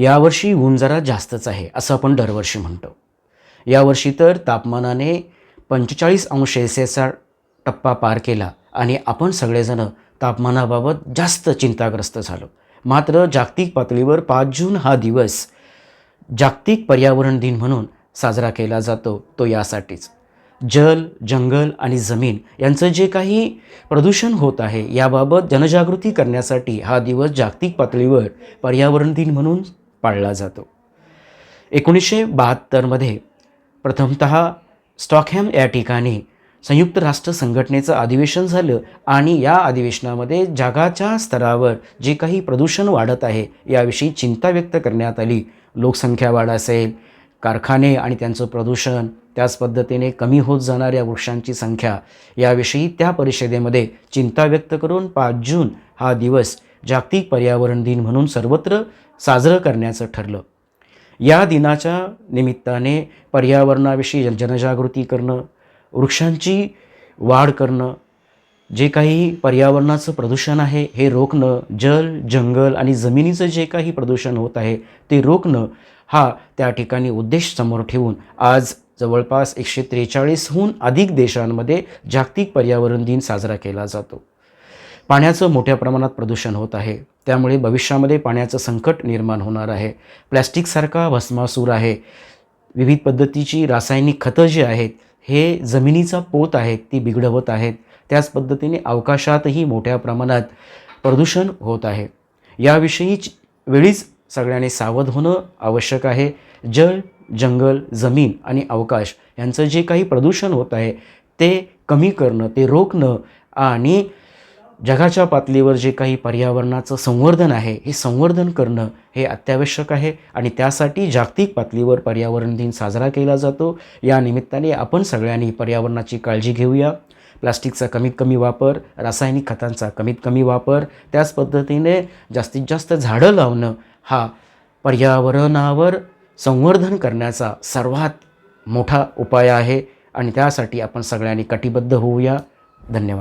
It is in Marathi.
यावर्षी ऊन जरा जास्तच आहे असं आपण दरवर्षी म्हणतो. यावर्षी तर तापमानाने पंचेचाळीस अंश सेल्सिअसचा टप्पा पार केला आणि आपण सगळेजणं तापमानाबाबत जास्त चिंताग्रस्त झालो. मात्र जागतिक पातळीवर पाच जून हा दिवस जागतिक पर्यावरण दिन म्हणून साजरा केला जातो तो यासाठीच. जल जंगल आणि जमीन यांचं जे काही प्रदूषण होत आहे याबाबत जनजागृती करण्यासाठी हा दिवस जागतिक पातळीवर पर्यावरण दिन म्हणून पाळला जातो. एकोणीसशे बहात्तरमध्ये प्रथमत स्टॉकहॅम या ठिकाणी संयुक्त राष्ट्र संघटनेचं अधिवेशन झालं आणि या अधिवेशनामध्ये जगाच्या स्तरावर जे काही प्रदूषण वाढत आहे याविषयी चिंता व्यक्त करण्यात आली. लोकसंख्या वाढ असेल कारखाने आणि त्यांचं प्रदूषण त्याच पद्धतीने कमी होत जाणाऱ्या वृक्षांची संख्या याविषयी त्या परिषदेमध्ये चिंता व्यक्त करून पाच जून हा दिवस जागतिक पर्यावरण दिन म्हणून सर्वत्र साजरं करण्याचं ठरलं. या दिनाच्या निमित्ताने पर्यावरणाविषयी जनजागृती करणं वृक्षांची वाढ करणं जे काही पर्यावरणाचं प्रदूषण आहे हे रोखणं जल जंगल आणि जमिनीचं जे काही प्रदूषण होत आहे ते रोखणं हा त्या ठिकाणी उद्देश समोर ठेवून आज जवळपास एकशे त्रेचाळीसहून अधिक देशांमध्ये जागतिक पर्यावरण दिन साजरा केला जातो. पाण्याचं मोठ्या प्रमाणात प्रदूषण होत आहे. त्यामुळे भविष्यामध्ये पाण्याचं संकट निर्माण होणार आहे. प्लॅस्टिकसारखा भस्मासूर आहे. विविध पद्धतीची रासायनिक खतं जी आहेत हे जमिनीचा पोत आहेत ती बिघडवत आहेत. त्याच पद्धतीने अवकाशातही मोठ्या प्रमाणात प्रदूषण होत आहे. याविषयीच वेळीच सगळ्यांनी सावध होणं आवश्यक आहे. जल जंगल जमीन आणि अवकाश यांचं जे काही प्रदूषण होत आहे ते कमी करणं ते रोखणं आणि जगाच्या पातळीवर जे काही पर्यावरणाचं संवर्धन आहे हे संवर्धन करणं हे अत्यावश्यक आहे आणि त्यासाठी जागतिक पातळीवर पर्यावरण दिन साजरा केला जातो. या निमित्ताने आपण सगळ्यांनी पर्यावरणाची काळजी घेऊया. प्लास्टिकचा कमीत कमी वापर रासायनिक खतांचा कमीत कमी वापर त्याच पद्धतीने जास्तीत जास्त झाडं लावणं हा पर्यावरणावर संवर्धन करण्याचा सर्वात मोठा उपाय आहे आणि त्यासाठी आपण सगळ्यांनी कटिबद्ध होऊया. धन्यवाद.